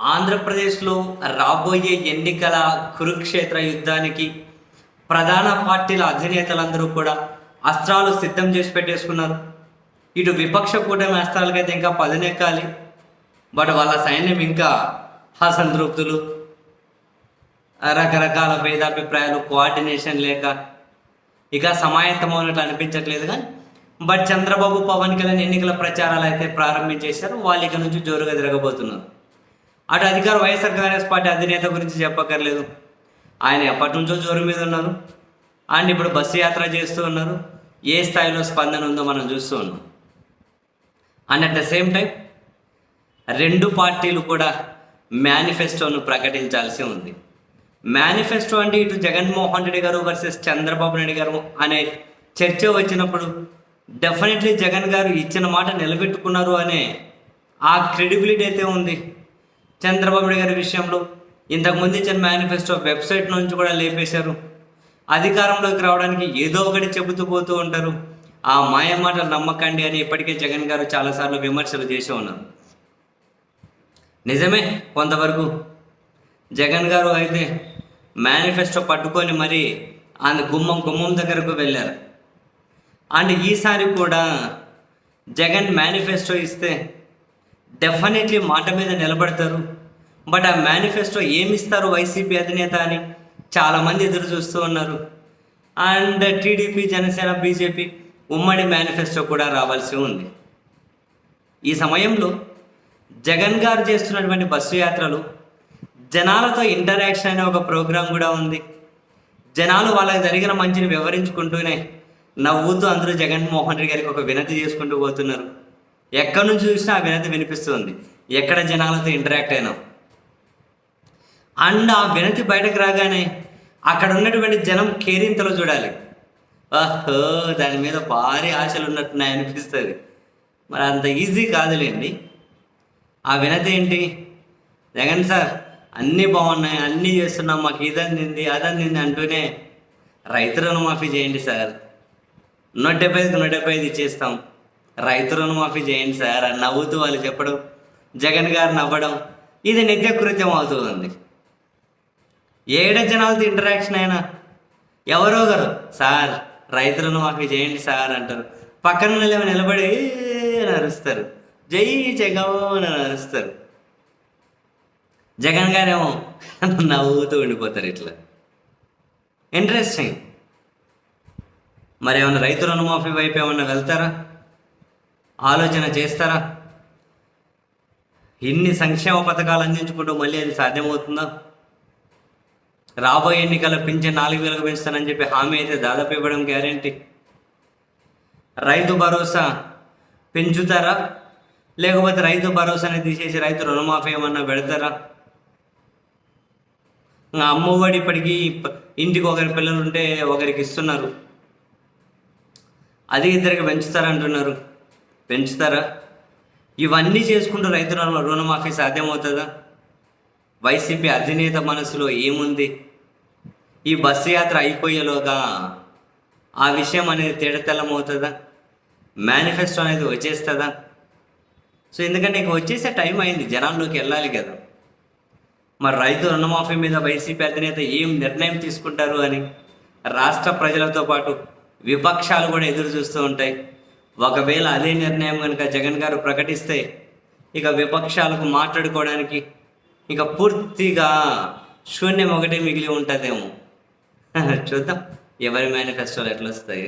ఆంధ్రప్రదేశ్లో రాబోయే ఎన్నికల కురుక్షేత్ర యుద్ధానికి ప్రధాన పార్టీల అధినేతలందరూ కూడా అస్త్రాలు సిద్ధం చేసి పెట్టేసుకున్నారు. ఇటు విపక్ష కూటమి అస్త్రాలకైతే ఇంకా పదునెక్కాలి. బట్ వాళ్ళ సైన్యం ఇంకా అసంతృప్తులు. రకరకాల భేదాభిప్రాయాలు కోఆర్డినేషన్ లేక ఇక సమాయత్తమైనట్లు అనిపించట్లేదు కానీ బట్ చంద్రబాబు పవన్ కళ్యాణ్ ఎన్నికల ప్రచారాలు అయితే ప్రారంభించేశారు వాళ్ళు ఇక నుంచి జోరుగా తిరగబోతున్నారు. అటు అధికార వైఎస్ఆర్ కాంగ్రెస్ పార్టీ అధినేత గురించి చెప్పక్కర్లేదు. ఆయన ఎప్పటి నుంచో జోరు మీద ఉన్నారు. అండ్ ఇప్పుడు బస్సు యాత్ర చేస్తూ ఉన్నారు. ఏ స్థాయిలో స్పందన ఉందో మనం చూస్తూ ఉన్నాం. And at the same time రెండు పార్టీలు కూడా మేనిఫెస్టోను ప్రకటించాల్సి ఉంది. మేనిఫెస్టో అంటే ఇటు జగన్మోహన్ రెడ్డి గారు వర్సెస్ చంద్రబాబు నాయుడు గారు అనే చర్చ వచ్చినప్పుడు డెఫినెట్లీ జగన్ గారు ఇచ్చిన మాట నిలబెట్టుకున్నారు అనే ఆ క్రెడిబిలిటీ అయితే ఉంది. చంద్రబాబు గారి విషయంలో ఇంతకుముందు ఇచ్చిన మేనిఫెస్టో వెబ్సైట్ నుంచి కూడా లేపేశారు. అధికారంలోకి రావడానికి ఏదో ఒకటి చెబుతూ పోతూ ఉంటారు. ఆ మాయ మాటలు నమ్మకండి అని ఇప్పటికే జగన్ గారు చాలాసార్లు విమర్శలు చేసి ఉన్నారు. నిజమే కొంతవరకు. జగన్ గారు అయితే మేనిఫెస్టో పట్టుకొని మరి ఆయన గుమ్మం గుమ్మం దగ్గరకు వెళ్ళారు. అండ్ ఈసారి కూడా జగన్ మేనిఫెస్టో ఇస్తే డెఫినెట్లీ మాట మీద నిలబడతారు. బట్ ఆ మేనిఫెస్టో ఏమిస్తారు వైసీపీ అధినేత అని చాలామంది ఎదురు చూస్తూ ఉన్నారు. అండ్ టీడీపీ జనసేన బీజేపీ ఉమ్మడి మేనిఫెస్టో కూడా రావాల్సి ఉంది. ఈ సమయంలో జగన్ గారు చేస్తున్నటువంటి బస్సు యాత్రలు జనాలతో ఇంటరాక్షన్ అనే ఒక ప్రోగ్రాం కూడా ఉంది. జనాలు వాళ్ళకి జరిగిన మంచిని వివరించుకుంటూనే నవ్వుతూ అందరూ జగన్మోహన్ రెడ్డి గారికి ఒక వినతి చేసుకుంటూ పోతున్నారు. ఎక్కడి నుంచి చూసినా ఆ వినతి వినిపిస్తుంది. ఎక్కడ జనాలతో ఇంటరాక్ట్ అయినా. అండ్ ఆ వినతి బయటకు రాగానే అక్కడ ఉన్నటువంటి జనం కేరింతలో చూడాలి. ఓహో దాని మీద భారీ ఆశలు ఉన్నట్టున్నాయి అనిపిస్తుంది. మరి అంత ఈజీ కాదులేండి. ఆ వినతి ఏంటి? జగన్ సార్ అన్నీ బాగున్నాయి అన్నీ చేస్తున్నాం మాకు ఇది అందింది అది అందింది అంటూనే రైతు రుణమాఫీ చేయండి సార్. నూట డెబ్బై ఐదుకి నూట డెబ్బై ఐదు ఇచ్చేస్తాం. రైతు రుణమాఫీ చేయండి సార్ అని నవ్వుతూ వాళ్ళు చెప్పడం జగన్ గారు నవ్వడం ఇది నిత్యకృత్యం అవుతుంది. ఏడ జనాలతో ఇంటరాక్షన్ అయినా ఎవరో ఒకరు సార్ రైతు రుణమాఫీ చేయండి సార్ అంటారు. పక్కన నిలవ నిలబడి అని అరుస్తారు. జై జగన్ అని అరుస్తారు. జగన్ గారేమో నవ్వుతూ ఉండిపోతారు ఇట్లా. ఇంట్రెస్టింగ్ మరి ఏమైనా రైతు రుణమాఫీ వైపు ఏమన్నా వెళ్తారా? ఆలోచన చేస్తారా? ఇన్ని సంక్షేమ పథకాలు అందించుకుంటూ మళ్ళీ అది సాధ్యమవుతుందా? రాబోయే ఎన్నికల పింఛన్ నాలుగు వేలకు పెంచుతానని చెప్పి హామీ అయితే దాదాపు ఇవ్వడం గ్యారంటీ. రైతు భరోసా పెంచుతారా? లేకపోతే రైతు భరోసాని తీసేసి రైతు రుణమాఫీ ఏమన్నా పెడతారా? అమ్మఒడి ఇప్పటికీ ఇంటికి ఒకరి పిల్లలు ఉంటే ఒకరికి ఇస్తున్నారు. అది ఇద్దరికి పెంచుతారంటున్నారు. పెంచుతారా? ఇవన్నీ చేసుకుంటూ రైతు రుణమాఫీ సాధ్యమవుతుందా? వైసీపీ అధినేత మనసులో ఏముంది? ఈ బస్సు యాత్ర అయిపోయేలోగా ఆ విషయం అనేది తేడతెల్లమవుతుందా మేనిఫెస్టో అనేది వచ్చేస్తుందా? సో ఎందుకంటే ఇక వచ్చేసే టైం అయింది జనాల్లోకి వెళ్ళాలి కదా. మరి రైతు రుణమాఫీ మీద వైసీపీ అధినేత ఏం నిర్ణయం తీసుకుంటారు అని రాష్ట్ర ప్రజలతో పాటు విపక్షాలు కూడా ఎదురు చూస్తూ ఉంటాయి. ఒకవేళ అదే నిర్ణయం కనుక జగన్ గారు ప్రకటిస్తే ఇక విపక్షాలకు మాట్లాడుకోవడానికి ఇక పూర్తిగా శూన్యం ఒకటే మిగిలి ఉంటుందేమో. చూద్దాం. ఎవరి మేనిఫెస్టోలు ఎట్లా వస్తాయి